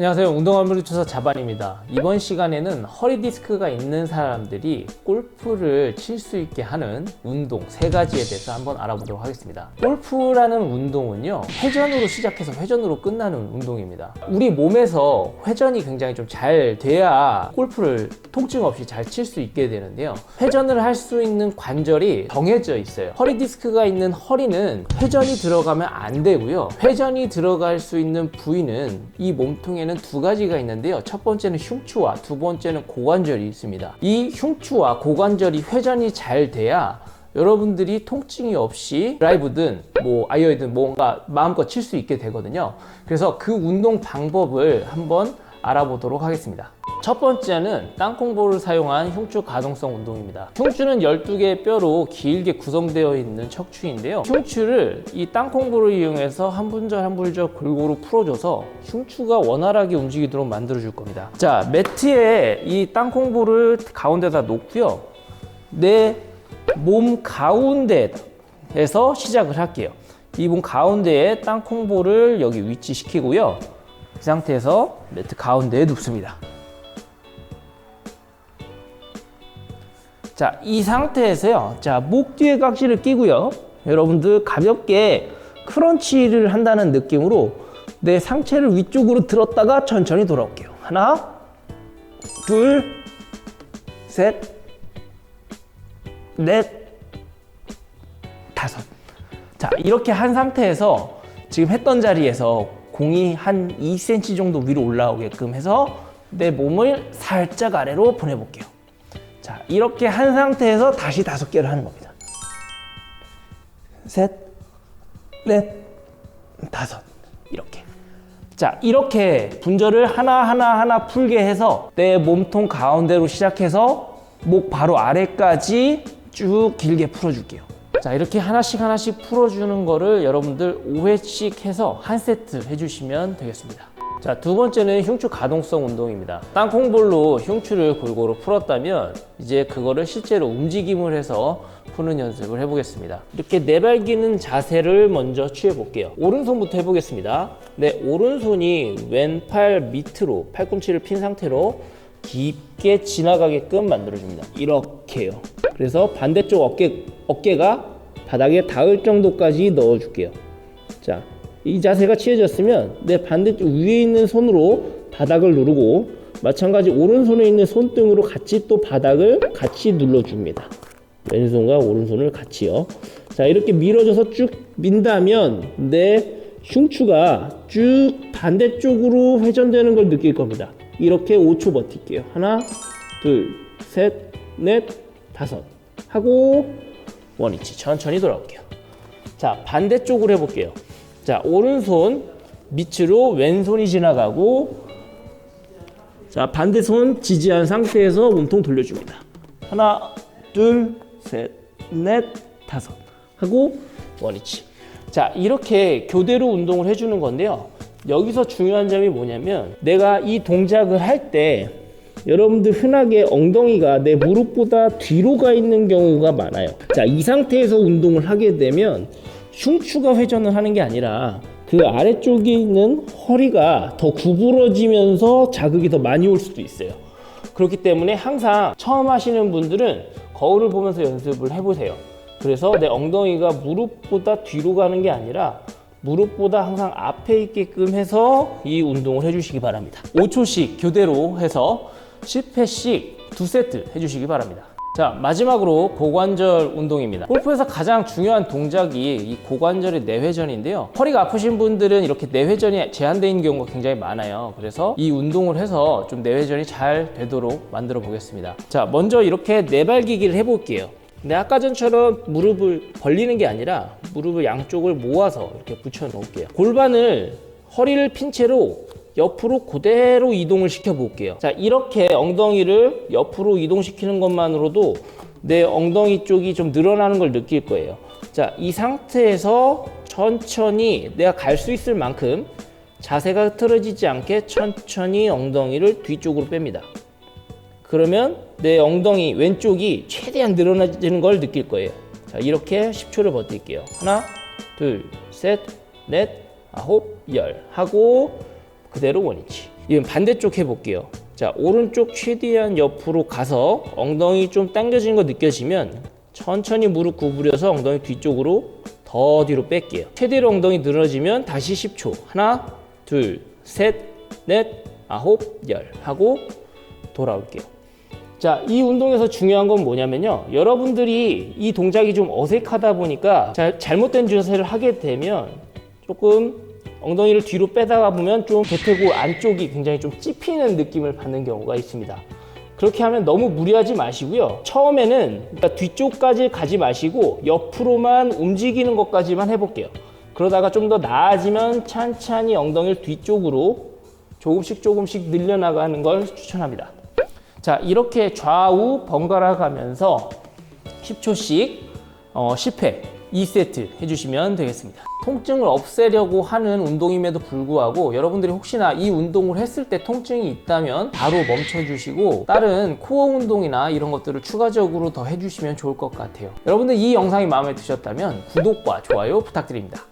안녕하세요. 운동화물 조사 자반입니다. 이번 시간에는 허리 디스크가 있는 사람들이 골프를 칠 수 있게 하는 운동 세 가지에 대해서 한번 알아보도록 하겠습니다. 골프라는 운동은요, 회전으로 시작해서 회전으로 끝나는 운동입니다. 우리 몸에서 회전이 굉장히 좀 잘 돼야 골프를 통증 없이 잘 칠 수 있게 되는데요. 회전을 할 수 있는 관절이 정해져 있어요. 허리 디스크가 있는 허리는 회전이 들어가면 안 되고요. 회전이 들어갈 수 있는 부위는 이 몸통에는 두 가지가 있는데요. 첫 번째는 흉추와 두 번째는 고관절이 있습니다. 이 흉추와 고관절이 회전이 잘 돼야 여러분들이 통증이 없이 드라이브든 뭐 아이어든 뭔가 마음껏 칠 수 있게 되거든요. 그래서 그 운동 방법을 한번 알아보도록 하겠습니다. 첫 번째는 땅콩볼을 사용한 흉추 가동성 운동입니다. 흉추는 12개의 뼈로 길게 구성되어 있는 척추인데요. 흉추를 이 땅콩볼을 이용해서 한 분절 한 분절 골고루 풀어줘서 흉추가 원활하게 움직이도록 만들어줄 겁니다. 자, 매트에 이 땅콩볼을 가운데다 놓고요. 내 몸 가운데에서 시작을 할게요. 이 몸 가운데에 땅콩볼을 여기 위치시키고요. 이 상태에서 매트 가운데에 눕습니다. 자, 이 상태에서요. 자, 목 뒤에 각지를 끼고요. 여러분들 가볍게 크런치를 한다는 느낌으로 내 상체를 위쪽으로 들었다가 천천히 돌아올게요. 하나, 둘, 셋, 넷, 다섯. 자, 이렇게 한 상태에서 지금 했던 자리에서 공이 한 2cm 정도 위로 올라오게끔 해서 내 몸을 살짝 아래로 보내볼게요. 자, 이렇게 한 상태에서 다시 다섯 개를 하는 겁니다. 셋, 넷, 다섯. 이렇게. 자, 이렇게 분절을 하나하나 하나 풀게 해서 내 몸통 가운데로 시작해서 목 바로 아래까지 쭉 길게 풀어줄게요. 자, 이렇게 하나씩 하나씩 풀어주는 거를 여러분들 5회씩 해서 한 세트 해주시면 되겠습니다. 자, 두 번째는 흉추 가동성 운동입니다. 땅콩볼로 흉추를 골고루 풀었다면 이제 그거를 실제로 움직임을 해서 푸는 연습을 해보겠습니다. 이렇게 내발기는 자세를 먼저 취해 볼게요. 오른손부터 해보겠습니다. 네, 오른손이 왼팔 밑으로 팔꿈치를 핀 상태로 깊게 지나가게끔 만들어줍니다. 이렇게요. 그래서 반대쪽 어깨, 어깨가 바닥에 닿을 정도까지 넣어줄게요. 자, 이 자세가 취해졌으면 내 반대쪽 위에 있는 손으로 바닥을 누르고 마찬가지 오른손에 있는 손등으로 같이 또 바닥을 같이 눌러줍니다. 왼손과 오른손을 같이요. 자, 이렇게 밀어줘서 쭉 민다면 내 흉추가 쭉 반대쪽으로 회전되는 걸 느낄 겁니다. 이렇게 5초 버틸게요. 하나, 둘, 셋, 넷, 다섯. 하고 원위치 천천히 돌아올게요. 자, 반대쪽으로 해볼게요. 자, 오른손 밑으로 왼손이 지나가고 자, 반대 손 지지한 상태에서 몸통 돌려줍니다. 하나, 둘, 셋, 넷, 다섯 하고 원위치. 자, 이렇게 교대로 운동을 해주는 건데요. 여기서 중요한 점이 뭐냐면 내가 이 동작을 할 때 여러분들 흔하게 엉덩이가 내 무릎보다 뒤로 가 있는 경우가 많아요. 자, 이 상태에서 운동을 하게 되면 흉추가 회전을 하는 게 아니라 그 아래쪽에 있는 허리가 더 구부러지면서 자극이 더 많이 올 수도 있어요. 그렇기 때문에 항상 처음 하시는 분들은 거울을 보면서 연습을 해보세요. 그래서 내 엉덩이가 무릎보다 뒤로 가는 게 아니라 무릎보다 항상 앞에 있게끔 해서 이 운동을 해주시기 바랍니다. 5초씩 교대로 해서 10회씩 두 세트 해주시기 바랍니다. 자, 마지막으로 고관절 운동입니다. 골프에서 가장 중요한 동작이 이 고관절의 내회전인데요. 허리가 아프신 분들은 이렇게 내회전이 제한되어 있는 경우가 굉장히 많아요. 그래서 이 운동을 해서 좀 내회전이 잘 되도록 만들어 보겠습니다. 자, 먼저 이렇게 내발기기를 해볼게요. 근데 아까 전처럼 무릎을 벌리는 게 아니라 무릎을 양쪽을 모아서 이렇게 붙여 놓을게요. 골반을 허리를 핀 채로 옆으로 그대로 이동을 시켜 볼게요. 자, 이렇게 엉덩이를 옆으로 이동시키는 것만으로도 내 엉덩이 쪽이 좀 늘어나는 걸 느낄 거예요. 자, 이 상태에서 천천히 내가 갈 수 있을 만큼 자세가 흐트러지지 않게 천천히 엉덩이를 뒤쪽으로 뺍니다. 그러면 내 엉덩이 왼쪽이 최대한 늘어나지는 걸 느낄 거예요. 자, 이렇게 10초를 버틸게요. 하나, 둘, 셋, 넷, 아홉, 열 하고 그대로 원위치. 이번 반대쪽 해볼게요. 자, 오른쪽 최대한 옆으로 가서 엉덩이 좀 당겨지는 거 느껴지면 천천히 무릎 구부려서 엉덩이 뒤쪽으로 더 뒤로 뺄게요. 최대로 엉덩이 늘어지면 다시 10초. 하나, 둘, 셋, 넷, 아홉, 열 하고 돌아올게요. 자, 이 운동에서 중요한 건 뭐냐면요. 여러분들이 이 동작이 좀 어색하다 보니까 자, 잘못된 자세를 하게 되면 조금 엉덩이를 뒤로 빼다가 보면 좀 대퇴골 안쪽이 굉장히 좀 찝히는 느낌을 받는 경우가 있습니다. 그렇게 하면 너무 무리하지 마시고요. 처음에는 그러니까 뒤쪽까지 가지 마시고 옆으로만 움직이는 것까지만 해볼게요. 그러다가 좀 더 나아지면 찬찬히 엉덩이를 뒤쪽으로 조금씩 조금씩 늘려나가는 걸 추천합니다. 자, 이렇게 좌우 번갈아 가면서 10초씩 어, 10회 2세트 해주시면 되겠습니다. 통증을 없애려고 하는 운동임에도 불구하고 여러분들이 혹시나 이 운동을 했을 때 통증이 있다면 바로 멈춰주시고 다른 코어 운동이나 이런 것들을 추가적으로 더 해주시면 좋을 것 같아요. 여러분들 이 영상이 마음에 드셨다면 구독과 좋아요 부탁드립니다.